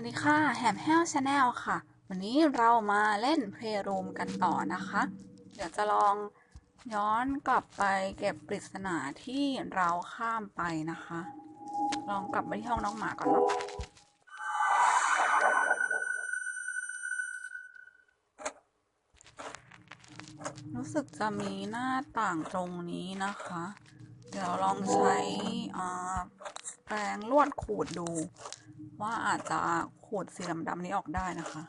วัสดีค่ะแฮมแฮลชาแนลค่ะ วันนี้เรามาเล่นเพลย์รูมกันต่อนะคะ เดี๋ยวจะลองย้อนกลับไปเก็บปริศนาที่เราข้ามไปนะคะ ลองกลับไปที่ห้องน้องหมาก่อนเนาะรู้สึกจะมีหน้าต่างตรงนี้นะคะ เดี๋ยวลองใช้แปรงลวดขูดดู ว่าอาจจะขูดสีดำๆนี้ออกได้นะคะ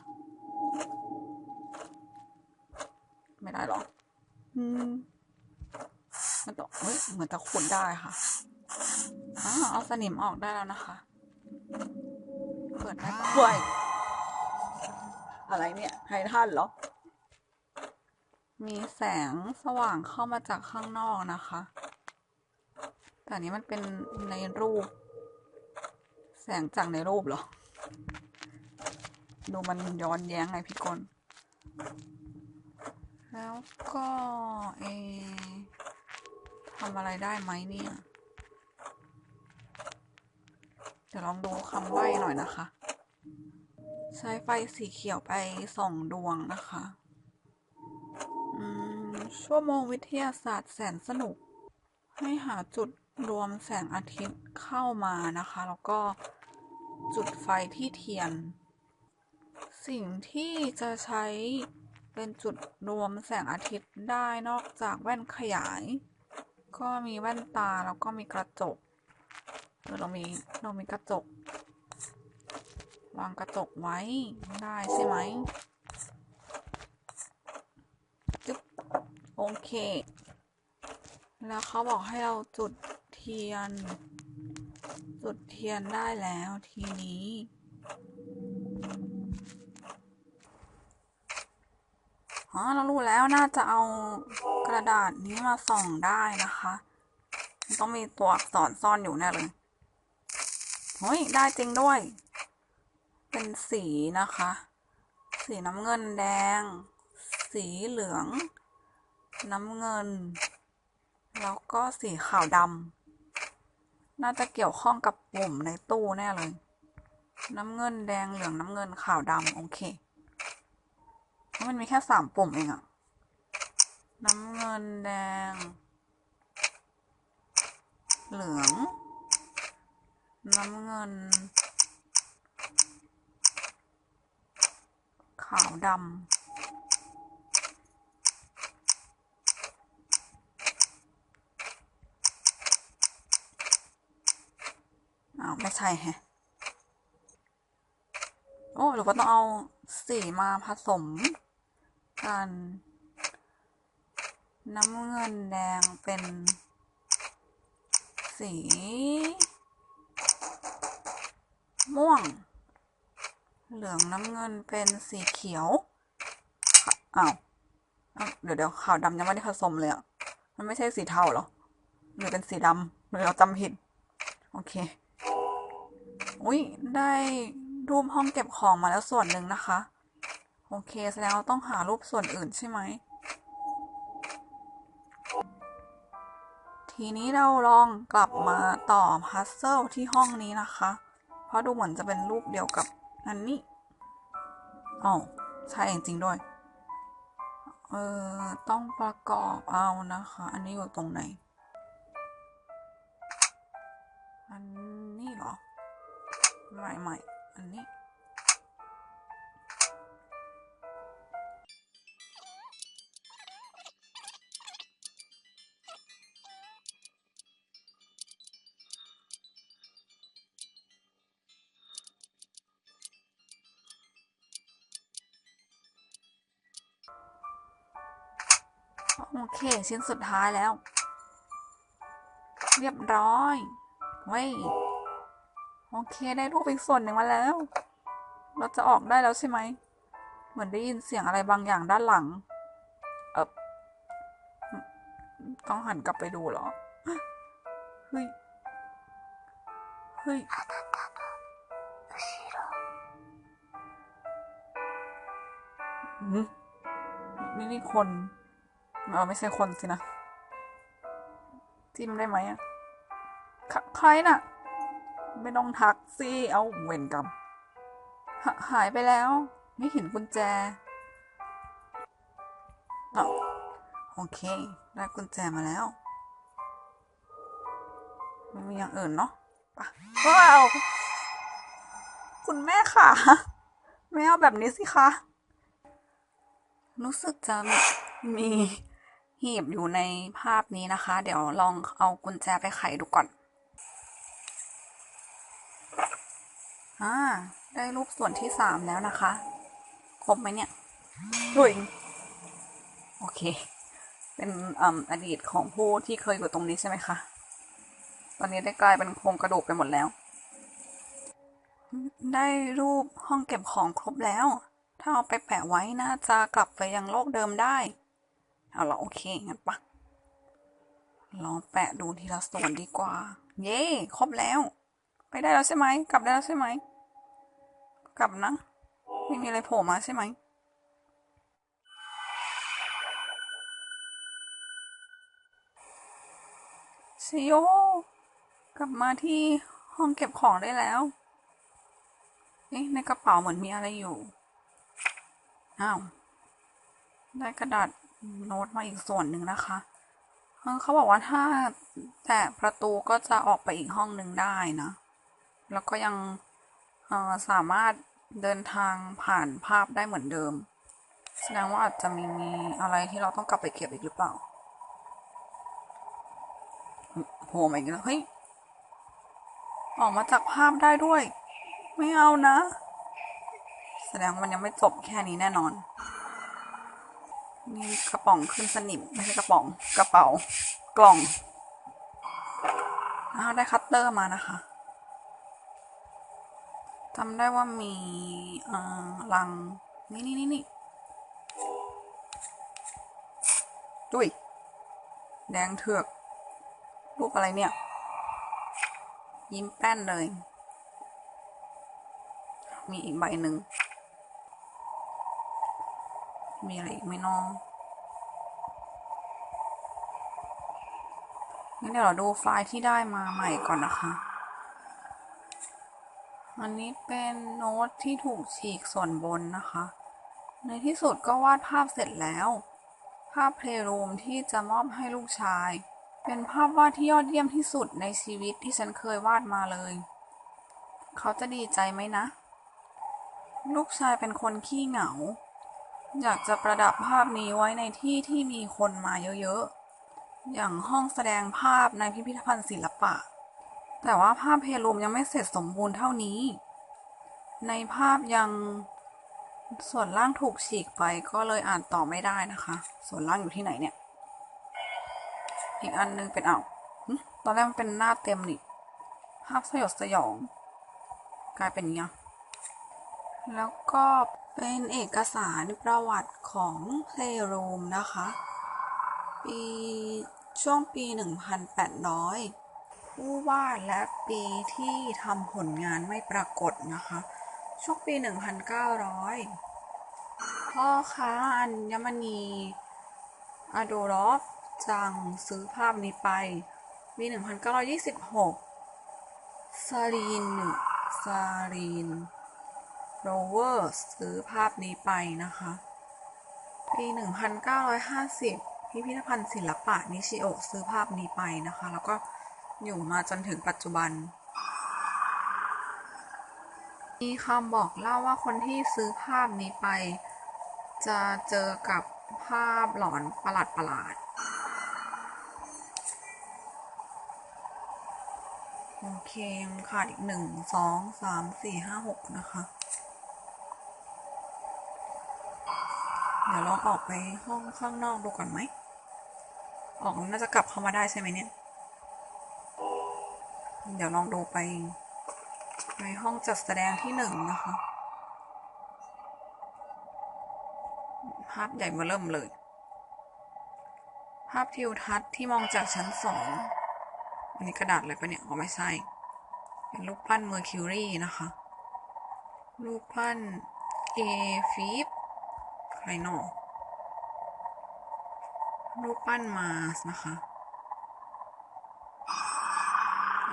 ไม่ได้หรอกอืมมันต้องเฮ้ยเหมือนจะขูดได้ค่ะอ้าเอาสนิมออกได้แล้วนะคะเปิดได้ปะเฮ้ยอะไรเนี่ยไฮทันเหรอ มีแสงสว่างเข้ามาจากข้างนอกนะคะ แต่อันนี้มันเป็นในรูป แสงจากในรูปเหรอ ดูมันย้อนแย้งไงพี่กลแล้วก็เอทำอะไรได้ไหมเนี่ย เดี๋ยวลองดูคำใบ้หน่อยนะคะ ใช้ไฟสีเขียวไปส่องดวงนะคะอืมชั่วโมงวิทยาศาสตร์แสนสนุก ให้หาจุด รวมแสงอาทิตย์เข้ามานะคะ แล้วก็จุดไฟที่เทียน สิ่งที่จะใช้เป็นจุดรวมแสงอาทิตย์ได้นอกจากแว่นขยาย ก็มีแว่นตาแล้วก็มีกระจกเออเรามีเรามีกระจก วางกระจกไว้ได้ใช่ไหมจึ๊บโอเค แล้วเขาบอกให้เราจุด ทียน จุดเทียนได้แล้วทีนี้ อ๋อ เรารู้แล้วน่าจะเอากระดาษนี้มาส่องได้นะคะมันต้องมีตัวอักษรซ่อนอยู่แน่เลยเฮ้ย ได้จริงด้วย เป็นสีนะคะ สีน้ำเงินแดง สีเหลือง น้ำเงิน แล้วก็สีขาวดำ น่าจะเกี่ยวข้องกับปุ่มในตู้แน่เลย น้ำเงินแดงเหลืองน้ำเงินขาวดำโอเคเพราะมันมีแค่สามปุ่มเองอะน้ำเงินแดง เหลือง น้ำเงิน ขาวดำ อ้าวไม่ใช่แฮะ โอ้หรือว่าต้องเอาสีมาผสมกัน น้ำเงินแดงเป็น สี ม่วง เหลืองน้ำเงินเป็นสีเขียว อ้าวอ้าวเดี๋ยวเดี๋ยวขาวดำยังไม่ได้ผสมเลยอะ มันไม่ใช่สีเทาเหรอ หรือเป็นสีดำหรือเราจำผิด โอเค อุ้ยได้รูปห้องเก็บของมาแล้วส่วนหนึ่งนะคะ โอเค แสดงเราต้องหารูปส่วนอื่นใช่ไหม ทีนี้เราลองกลับมาต่อพัซเซิลที่ห้องนี้นะคะ เพราะดูเหมือนจะเป็นรูปเดียวกับอันนี้อ๋อใช่จริงๆด้วย เออต้องประกอบเอานะคะ อันนี้อยู่ตรงไหน ไม่ไม่อันนี้ โอเค ชิ้นสุดท้ายแล้ว เรียบร้อย เว้ย เคได้รูปอีกส่วนหนึ่งมาแล้ว เราจะออกได้แล้วใช่ไหม เหมือนได้ยินเสียงอะไรบางอย่างด้านหลัง เออต้องหันกลับไปดูเหรอ เฮ้ย เฮ้ยนี่นี่คนเออไม่ใช่คนสินะ จิ้มได้ไหมอะใครใครน่ะ ไม่ต้องทักสิเอาเวรกรรมหาหายไปแล้ว ไม่เห็นกุญแจอโอเค ได้กุญแจมาแล้วไม่มีอย่างอื่นเนาะว้าวคุณแม่ค่ะ ไม่เอาแบบนี้สิคะ รู้สึกจะมีหีบอยู่ในภาพนี้นะคะ เดี๋ยวลองเอากุญแจไปไขดูก่อน อ่า ได้รูปส่วนที่สามแล้วนะคะ ครบไหมเนี่ยดุยโอเค เป็นออดีตของผู้ที่เคยอยู่ตรงนี้ใช่ไหมคะ ตอนนี้ได้กลายเป็นโครงกระดูกไปหมดแล้ว ได้รูปห้องเก็บของครบแล้ว ถ้าเอาไปแปะไว้น่าจะกลับไปยังโลกเดิมได้ เอาละโอเค งั้นปะลองแปะดูทีละส่วนดีกว่า เย่ครบแล้ว ไปได้แล้วใช่ไหม กลับได้แล้วใช่ไหม กลับนะ ไม่มีอะไรโผล่มาใช่ไหมชิโยกลับมาที่ห้องเก็บของได้แล้วเอ๊ะในกระเป๋าเหมือนมีอะไรอยู่ อ้าว ได้กระดาษโน้ตมาอีกส่วนหนึ่งนะคะ เขาบอกว่าถ้าแตะประตูก็จะออกไปอีกห้องหนึ่งได้นะ แล้วก็ยัง สามารถเดินทางผ่านภาพได้เหมือนเดิม แสดงว่าอาจจะมีอะไรที่เราต้องกลับไปเก็บอีกหรือเปล่าโผล่มาอีกแล้วเฮ้ยออกมาจากภาพได้ด้วย ไม่เอานะ แสดงว่ามันยังไม่จบแค่นี้แน่นอน นี่กระป๋องขึ้นสนิมไม่ใช่กระป๋องกระเป๋ากล่องอ้าวได้คัตเตอร์มานะคะ จำได้ว่ามีลัง นี่นี่นี่นี่ดุยแดงเถือก รูปอะไรเนี่ย ยิ้มแป้นเลย มีอีกใบหนึ่ง มีอะไรอีกไหมน้องงั้นเดี๋ยวเราดูไฟล์ที่ได้มาใหม่ก่อนนะคะ อันนี้เป็นโน้ตที่ถูกฉีกส่วนบนนะคะ ในที่สุดก็วาดภาพเสร็จแล้ว ภาพเพลย์รูมที่จะมอบให้ลูกชาย เป็นภาพวาดที่ยอดเยี่ยมที่สุดในชีวิตที่ฉันเคยวาดมาเลย เขาจะดีใจไหมนะ ลูกชายเป็นคนขี้เหงา อยากจะประดับภาพนี้ไว้ในที่ที่มีคนมาเยอะๆ อย่างห้องแสดงภาพในพิพิธภัณฑ์ศิลปะ แต่ว่าภาพเพลูมยังไม่เสร็จสมบูรณ์เท่านี้ ในภาพยังส่วนล่างถูกฉีกไปก็เลยอ่านต่อไม่ได้นะคะ ส่วนล่างอยู่ที่ไหนเนี่ย อีกอันนึงเป็นเอ้าตอนแรกมันเป็นหน้าเต็มนี่ ภาพสยดสยอง กลายเป็นอย่างนี้ยแล้วก็เป็นเอกสารประวัติของ Playroom นะคะ ปีช่วงปี 1,800 ผู้วาดและปีที่ทำผลงานไม่ปรากฏนะคะ ช่วงปี 1,900 พ่อค้าอัญมณีอาโดรอฟจังซื้อภาพนี้ไปปี 1926 ซาลีนซาลีนโรเวอร์ซื้อภาพนี้ไปนะคะ ปี 1950 พิพิธภัณฑ์ศิลปะนิชิโอซื้อภาพนี้ไปนะคะ แล้วก็ อยู่มาจนถึงปัจจุบัน มีคำบอกเล่าว่าคนที่ซื้อภาพนี้ไป จะเจอกับภาพหลอนประหลาดประหลาดๆโอเคยังขาดอีกหนึ่งสองสามสี่ห้าหกนะคะ เดี๋ยวลองออกไปห้องข้างนอกดูก่อนไหม ออกน่าจะกลับเข้ามาได้ใช่ไหมเนี่ย เดี๋ยวลองดูไป ในห้องจัดแสดงที่หนึ่งนะคะภาพใหญ่มาเริ่มเลย ภาพทิวทัศน์ที่มองจากชั้นสองอันนี้กระดาษอะไรปะเนี่ยอ๋อไม่ใช่ เป็นรูปปั้นเมอร์คิวรีนะคะ รูปปั้นเอฟิปใครหนอรูปปั้นมาสนะคะ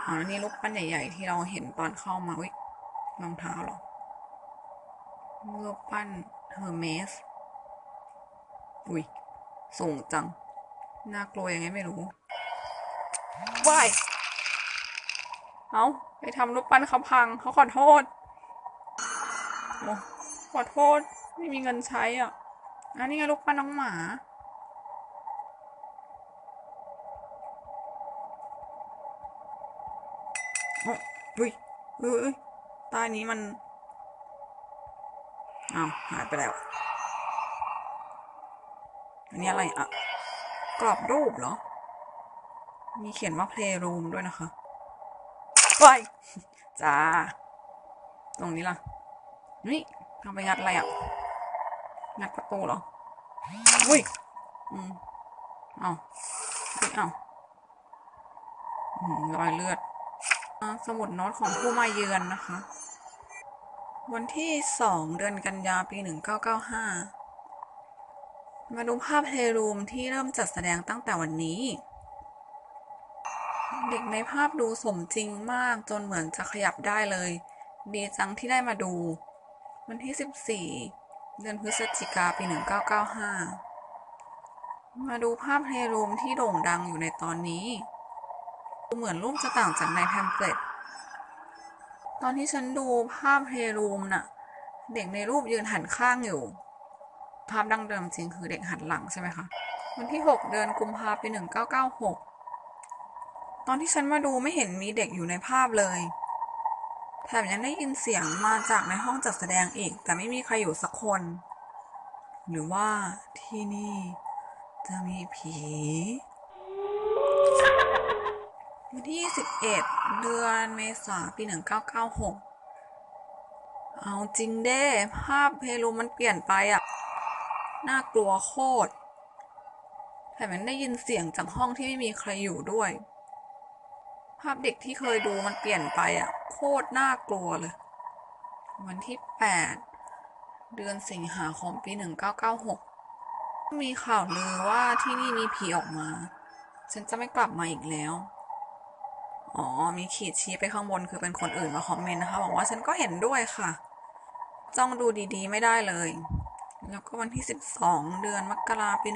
อ๋อนี่รูปปั้นใหญ่ ๆ ที่เราเห็นตอนเข้ามาวิรองเท้าหรอรูปปั้นเฮอร์เมส อุ้ย สูงจัง น่ากลัวยังไงไม่รู้ว้ายเอาไปทำรูปปั้นเขาพัง เขาขอโทษ โอ้ ขอโทษ ไม่มีเงินใช้อะ อันนี้ไงรูปปั้นน้องหมา โอ้อุ้ย เอ้ยเอ้ยใต้นี้มันอ้าวหายไปแล้ว อันนี้อะไรอะ กรอบรูปเหรอ มีเขียนว่า playroom ด้วยนะคะว้ายจ้า ตรงนี้ล่ะ นี่ทำไปงัดอะไรอะ งัดประตูเหรอ อุ้ย อืม เอาเฮ้ยเอาอืมรอยเลือด สมุดโน้ตของผู้มาเยือนนะคะ วันที่สองเดือนกันยาปีหนึ่งเก้าเก้าห้ามาดูภาพเฮรูมที่เริ่มจัดแสดงตั้งแต่วันนี้ เด็กในภาพดูสมจริงมากจนเหมือนจะขยับได้เลย ดีจังที่ได้มาดู วันที่ 14 เดือนพฤศจิกาปี 1995 มาดูภาพเฮรูมที่โด่งดังอยู่ในตอนนี้ เหมือนรูปจะต่างจากในแพมเปลตตอนที่ฉันดูภาพเฮรูมน่ะ เด็กในรูปยืนหันข้างอยู่ ภาพดั้งเดิมจริงคือเด็กหันหลังใช่ไหมคะ วันที่ 6 เดือนกุมภาพันธ์1996 ตอนที่ฉันมาดูไม่เห็นมีเด็กอยู่ในภาพเลย แถมยังได้ยินเสียงมาจากในห้องจัดแสดงอีก แต่ไม่มีใครอยู่สักคน หรือว่าที่นี่จะมีผี วันที่ 21 เดือนเมษาปี 1996 เอาจริงเด้ ภาพเพลูมันเปลี่ยนไปอะน่ากลัวโคตรแถมยังได้ยินเสียงจากห้องที่ไม่มีใครอยู่ด้วย ภาพเด็กที่เคยดูมันเปลี่ยนไปอะโคตรน่ากลัวเลย วันที่ 8 เดือนสิงหาคมปี 1996 มีข่าวลือว่าที่นี่มีผีออกมา ฉันจะไม่กลับมาอีกแล้ว อ๋อ มีขีดชี้ไปข้างบนคือเป็นคนอื่นมาคอมเมนต์นะคะบอกว่าฉันก็เห็นด้วยค่ะ จ้องดูดีๆ ไม่ได้เลย แล้วก็วันที่ 12 เดือนมกราปี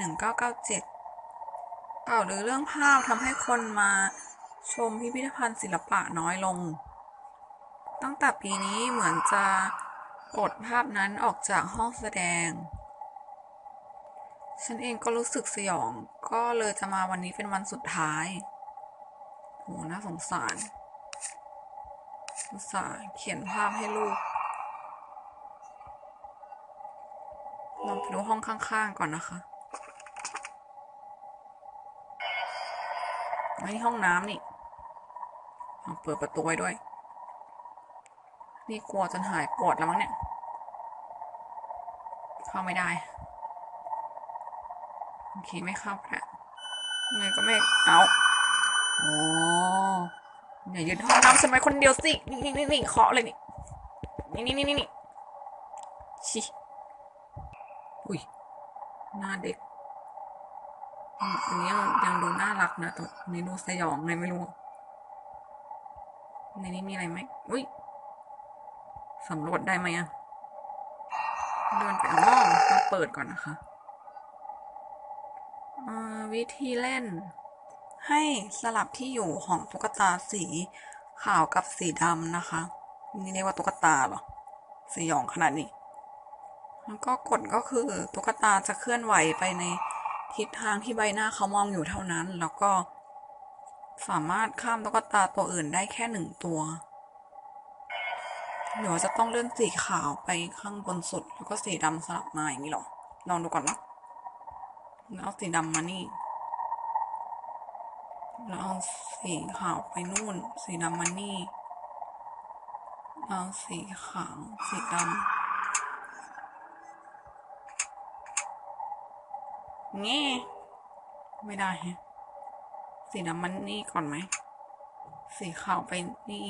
1997ข่าวลือเรื่องภาพทำให้คนมาชมพิพิธภัณฑ์ศิลปะน้อยลง ตั้งแต่ปีนี้เหมือนจะกดภาพนั้นออกจากห้องแสดง ฉันเองก็รู้สึกสยอง ก็เลยจะมาวันนี้เป็นวันสุดท้าย น่าสงสารอุตส่าห์เขียนภาพให้ลูกลองไปดูห้องข้างๆก่อนนะคะไม่ห้องน้ำนี่เอาเปิดประตูไว้ด้วย นี่กลัวจนหายปวดแล้วมั้งเนี่ย เข้าไม่ได้ โอเค ไม่เข้าแล้วยังไงก็ไม่เอา โอ้อย่ายืนห้องน้ำฉันไว้คนเดียวสิ นี่นี่นี่นี่เคาะเลยนี่ นี่นี่นี่นี่นี่ชิอุ้ย หน้าเด็ก อันนี้ยังดูน่ารักนะแต่อันนี้ดูสยองไงไม่รู้ ในนี้มีอะไรไหมอุ้ยสำรวจได้ไหมอะเดินไปอ๋อมาเปิดก่อนนะคะ วิธีเล่น ให้สลับที่อยู่ของตุ๊กตาสีขาวกับสีดำนะคะ นี่เรียกว่าตุ๊กตาเหรอสยองขนาดนี้ แล้วก็กดก็คือตุ๊กตาจะเคลื่อนไหวไปในทิศทางที่ใบหน้าเขามองอยู่เท่านั้น แล้วก็สามารถข้ามตุ๊กตาตัวอื่นได้แค่หนึ่งตัวหรือว่าจะต้องเลื่อนสีขาวไปข้างบนสุด แล้วก็สีดำสลับมาอย่างนี้หรอ ลองดูก่อนนะแล้วสีดำมานี่ แล้วเอาสีขาวไปนู่น สีดำมานี่ เอาสีขาว สีดำงี้ไม่ได้ฮะสีดำมันนี่ก่อนไหม สีขาวไปนี่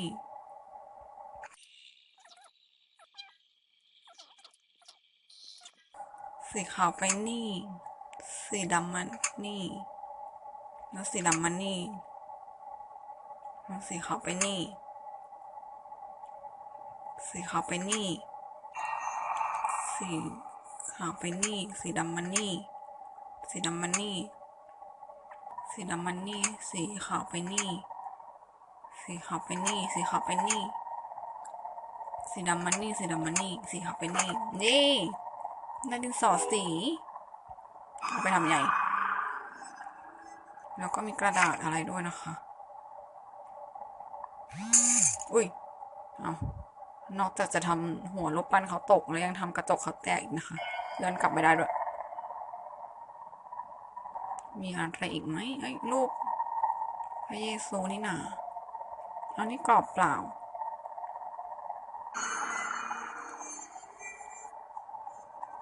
สีขาวไปนี่ สีดำมันนี่ แล้วสีดำมันนี่แล้วสีขาวไปนี่ สีขาวไปนี่ สีขาวไปนี่ สีดำมันนี่ สีดำมันนี่ สีดำมันนี่ สีขาวไปนี่ สีขาวไปนี่ สีขาวไปนี่ สีดำมันนี่ สีดำมันนี่ สีขาวไปนี่ นี่ได้ดินสอสีเอาไปทำใหญ่ แล้วก็มีกระดาษอะไรด้วยนะคะ อุ้ย เอานอกจากจะทำหัวรูปปั้นเขาตก แล้วยังทำกระจกเขาแตกอีกนะคะเลื่อนกลับไม่ได้ด้วย มีอะไรอีกไหมไอ้รูปพระเยซูนี่นาอันนี้กรอบเปล่า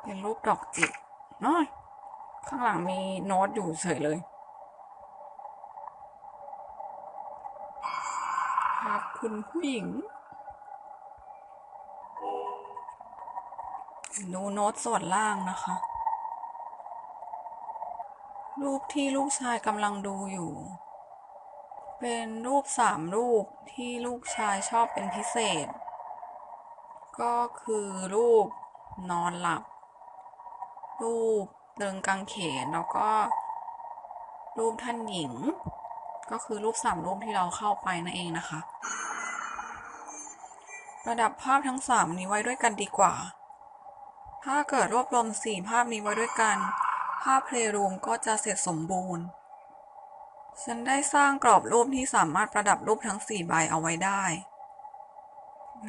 เป็นรูปดอกจิกน้อย ข้างหลังมีโน้ตอยู่เฉยเลย ภาพคุณผู้หญิง ดูโน้ตส่วนล่างนะคะ รูปที่ลูกชายกำลังดูอยู่ เป็นรูปสามรูปที่ลูกชายชอบเป็นพิเศษ ก็คือรูปนอนหลับ รูปเดินกางเขนแล้วก็รูปท่านหญิง ก็คือรูปสามรูปที่เราเข้าไปนั่นเองนะคะ ระดับภาพทั้งสามนี้ไว้ด้วยกันดีกว่า ถ้าเกิดรวบรวมสี่ภาพนี้ไว้ด้วยกัน ภาพเพลย์รูมก็จะเสร็จสมบูรณ์ ฉันได้สร้างกรอบรูปที่สามารถประดับรูปทั้งสี่ใบเอาไว้ได้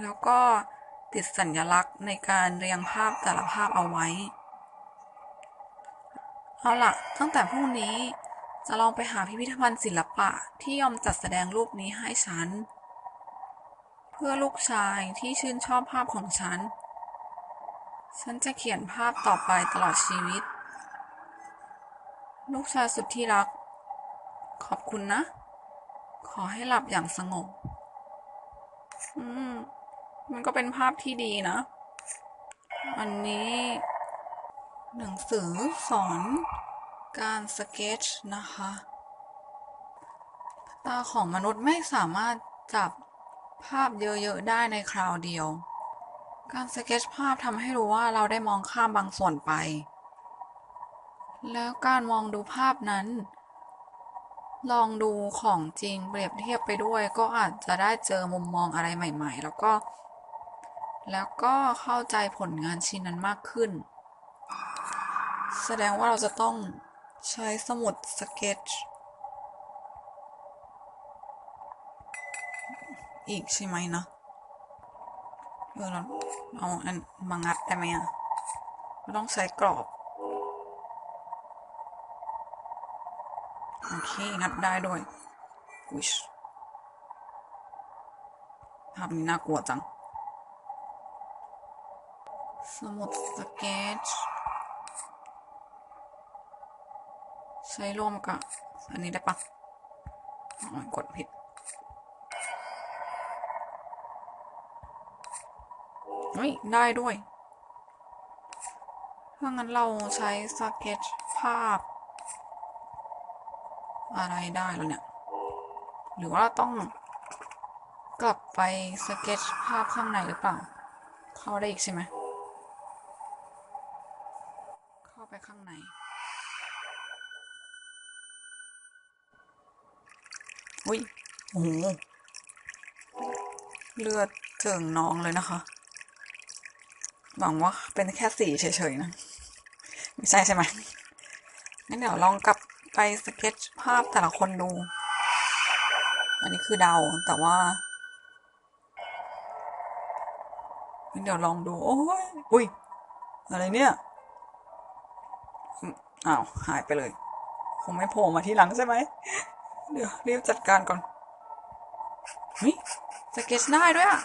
แล้วก็ติดสัญลักษณ์ในการเรียงภาพแต่ละภาพเอาไว้ เอาล่ะตั้งแต่พรุ่งนี้ จะลองไปหาพิพิธภัณฑ์ศิลปะที่ยอมจัดแสดงรูปนี้ให้ฉัน เพื่อลูกชายที่ชื่นชอบภาพของฉัน ฉันจะเขียนภาพต่อไปตลอดชีวิต ลูกชายสุดที่รัก ขอบคุณนะ ขอให้หลับอย่างสงบ อืม มันก็เป็นภาพที่ดีนะ อันนี้ หนังสือสอน การสเก็ตนะคะ ตาของมนุษย์ไม่สามารถจับภาพเยอะ ๆ ได้ในคราวเดียว การสเก็ตภาพทำให้รู้ว่าเราได้มองข้ามบางส่วนไป แล้วการมองดูภาพนั้น ลองดูของจริงเปรียบเทียบไปด้วยก็อาจจะได้เจอมุมมองอะไรใหม่ ๆ แล้วก็ แล้วก็เข้าใจผลงานชิ้นนั้นมากขึ้น แสดงว่าเราจะต้อง ใช้สมุดสเก็ตอีกใช่ไหมนะเออเราเอาอันมางัดได้ไหมอะเราต้องใช้กรอบ โอเค งัดได้ด้วยวิชภาพนี้น่ากลัวจัง สมุดสเก็ต ใช้ร่วมกับ อันนี้ได้ปะอ๋อกดผิดเฮ้ย ได้ด้วย ถ้างั้นเราใช้สเก็ตภาพ อะไรได้แล้วเนี่ย หรือว่าเราต้องกลับไปสเก็ตภาพข้างในหรือเปล่า เข้าได้อีกใช่ไหม เข้าไปข้างใน อุ้ยโอ้โหเลือดเจิ่งน้องเลยนะคะ หวังว่าเป็นแค่สีเฉยๆนะ ไม่ใช่ใช่ไหมงั้นเดี๋ยวลองกลับไปสเก็ตภาพแต่ละคนดู อันนี้คือเดาแต่ว่างั้นเดี๋ยวลองดู โอ้ยอุ้ย อะไรเนี่ย อ้าว หายไปเลย คงไม่โผล่มาที่หลังใช่ไหม เดี๋ยวรีบจัดการก่อนเฮ้ยสเก็ตได้ด้วยอะ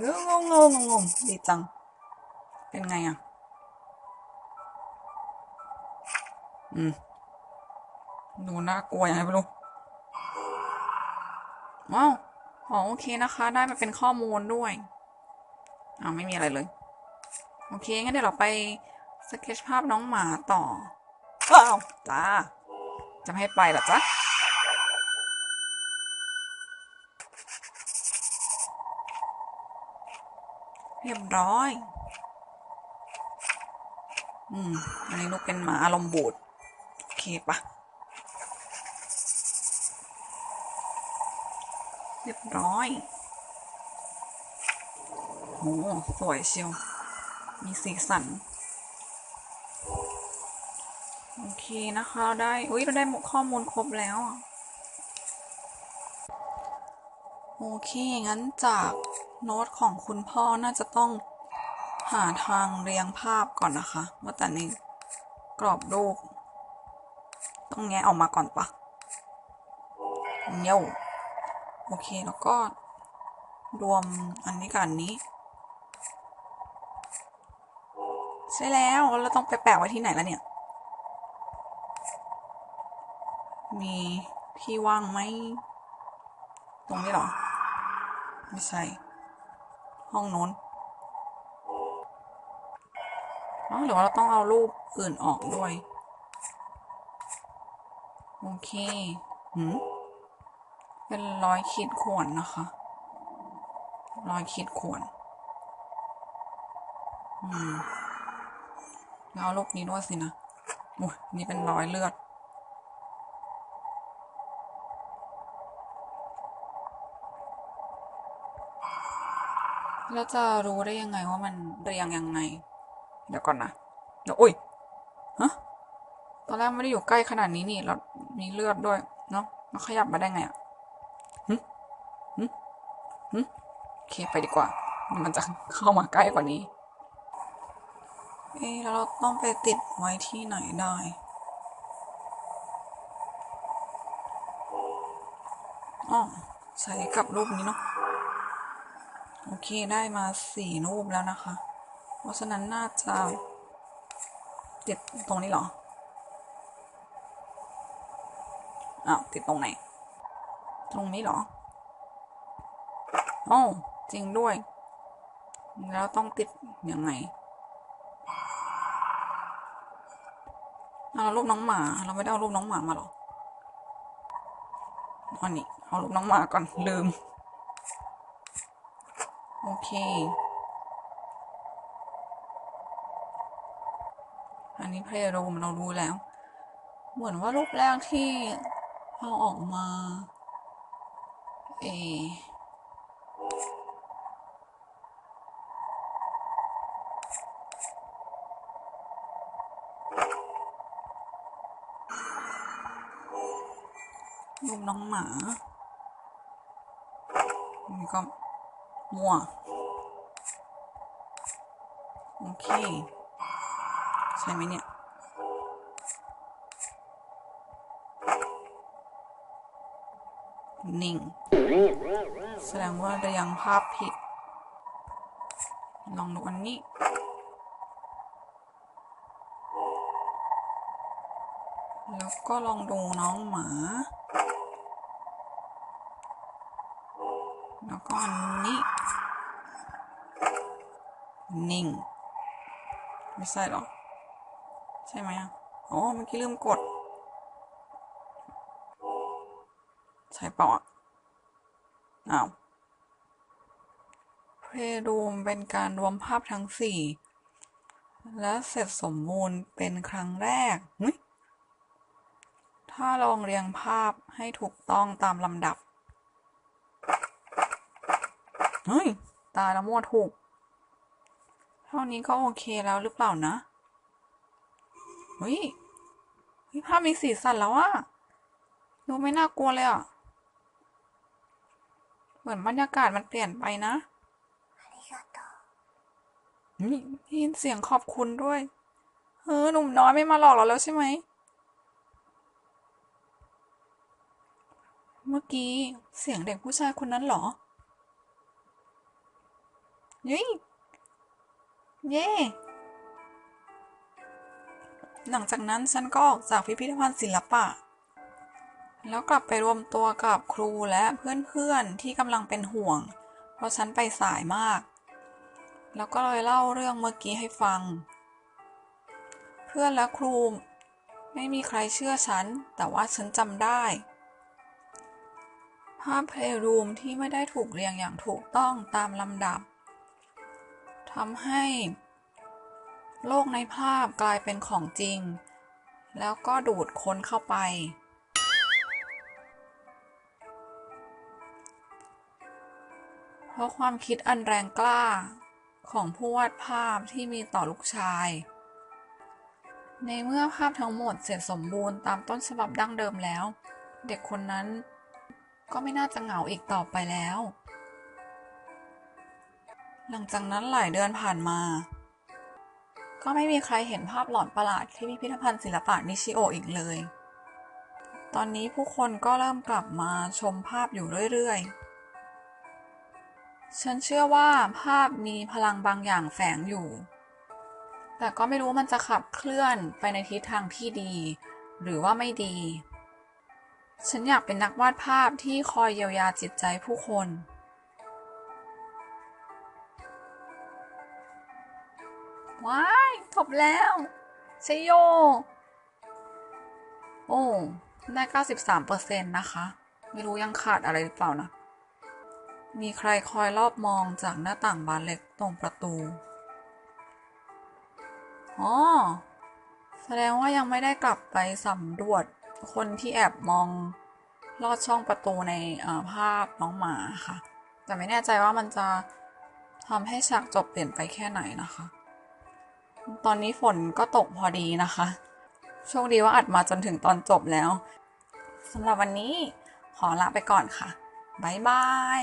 งงงงงงงดีจัง เป็นไงอะ อืม ดูน่ากลัวยังไงไม่รู้ว้าวอ๋อโอเคนะคะ ได้มาเป็นข้อมูลด้วยอ้าวไม่มีอะไรเลย โอเค งั้นเดี๋ยวเราไปสเก็ตภาพน้องหมาต่อว้าวจ้าจะไม่ให้ไปเหรอจ๊ะ เรียบร้อย อืม อันนี้ลูกเป็นหมาอารมณ์บูดโอเคปะเรียบร้อยโหสวยเชียว มีสีสัน โอเคนะคะ ได้ อุ้ยเราได้ข้อมูลครบแล้ว โอเค งั้นจาก โน้ตของคุณพ่อน่าจะต้องหาทางเรียงภาพก่อนนะคะ ว่าแต่ในกรอบรูปต้องแงะออกมาก่อนปะเนี้ยวโอเคแล้วก็รวมอันนี้กับอันนี้ใช่แล้วแล้วเราต้องไปแปะไว้ที่ไหนแล้วเนี่ย มีที่ว่างไหมตรงนี้หรอ ไม่ใช่ ห้องโน้นอ๋อหรือว่าเราต้องเอารูปอื่นออกด้วย โอเคหืมเป็นร้อยขีดข่วนนะคะร้อยขีดข่วนอืมเอารูปนี้ด้วยสินะอุ้ยนี่เป็นรอยเลือด แล้วจะรู้ได้ยังไงว่ามันเรียงยังไง เดี๋ยวก่อนนะ เดี๋ยวอุ้ยฮะตอนแรกไม่ได้อยู่ใกล้ขนาดนี้นี่แล้วมีเลือดด้วย เนาะแล้วขยับมาได้ไงอะหึหึหึโอเคไปดีกว่า มันจะเข้ามาใกล้กว่านี้ เอ๊แล้วเราต้องไปติดไว้ที่ไหนได้อ๋อใช้กับรูปนี้เนาะ โอเคได้มาสี่รูปแล้วนะคะ เพราะฉะนั้นน่าจะติดตรงนี้หรออ้าวติดตรงไหน ตรงนี้เหรออ๋อจริงด้วย แล้วต้องติดยังไงเอารูปน้องหมา เราไม่ได้เอารูปน้องหมามาหรออันนี้เอารูปน้องหมาก่อนลืม โอเค อันนี้เพลย์รูมเรารู้แล้ว เหมือนว่ารูปแรกที่เอาออกมา เอรูปน้องหมานี่ก็ มั่วโอเค ใช่ไหมเนี่ย นิ่ง แสดงว่าเรียงภาพผิด ลองดูอันนี้แล้วก็ลองดูน้องหมา แล้วก็อันนี้ นิ่ง ไม่ใช่หรอ ใช่ไหมอะอ๋อเมื่อกี้ลืมกด ใช่เปล่าอะอ้าวเพลรูมเป็นการรวมภาพทั้งสี่ และเสร็จสมบูรณ์เป็นครั้งแรก ถ้าลองเรียงภาพให้ถูกต้องตามลำดับ เฮ้ย ตายแล้วมั่วถูก เท่านี้ก็โอเคแล้วหรือเปล่านะเฮ้ยเฮ้ยภาพมีสีสันแล้วอะดูไม่น่ากลัวเลยอะเหมือนบรรยากาศมันเปลี่ยนไปนะนี่ได้ยินเสียงขอบคุณด้วย เออหนุ่มน้อยไม่มาหลอกเราแล้วใช่ไหม เมื่อกี้เสียงเด็กผู้ชายคนนั้นเหรอ เย้เย่หลังจากนั้นฉันก็ออกจากพิพิธภัณฑ์ศิลปะ แล้วกลับไปรวมตัวกับครูและเพื่อนๆที่กำลังเป็นห่วง เพราะฉันไปสายมาก แล้วก็เลยเล่าเรื่องเมื่อกี้ให้ฟัง เพื่อนและครูไม่มีใครเชื่อฉัน แต่ว่าฉันจำได้ ภาพเพลย์รูมที่ไม่ได้ถูกเรียงอย่างถูกต้องตามลำดับ ทำให้ โลกในภาพกลายเป็นของจริง แล้วก็ดูดคนเข้าไป เพราะความคิดอันแรงกล้าของผู้วาดภาพที่มีต่อลูกชาย ในเมื่อภาพทั้งหมดเสร็จสมบูรณ์ตามต้นฉบับดั้งเดิมแล้ว เด็กคนนั้นก็ไม่น่าจะเหงาอีกต่อไปแล้ว หลังจากนั้นหลายเดือนผ่านมา ก็ไม่มีใครเห็นภาพหลอนประหลาดที่พิพิธภัณฑ์ศิลปะนิชิโออีกเลย ตอนนี้ผู้คนก็เริ่มกลับมาชมภาพอยู่เรื่อยๆ ฉันเชื่อว่าภาพมีพลังบางอย่างแฝงอยู่ แต่ก็ไม่รู้มันจะขับเคลื่อนไปในทิศทางที่ดี หรือว่าไม่ดี ฉันอยากเป็นนักวาดภาพที่คอยเยียวยาจิตใจผู้คน ว้ายจบแล้วใชโย โอ้ ได้93%นต์นะคะ ไม่รู้ยังขาดอะไรหรือเปล่านะ มีใครคอยรอบมองจากหน้าต่างบานเล็กตรงประตู อ๋อ แสดงว่ายังไม่ได้กลับไปสำรวจคนที่แอบมองลอดช่องประตูในภาพน้องหมาค่ะ แต่ไม่แน่ใจว่ามันจะทำให้ฉากจบเปลี่ยนไปแค่ไหนนะคะ ตอนนี้ฝนก็ตกพอดีนะคะโชคดีว่าอัดมาจนถึงตอนจบแล้วสำหรับวันนี้ขอลาไปก่อนค่ะ บ๊ายบาย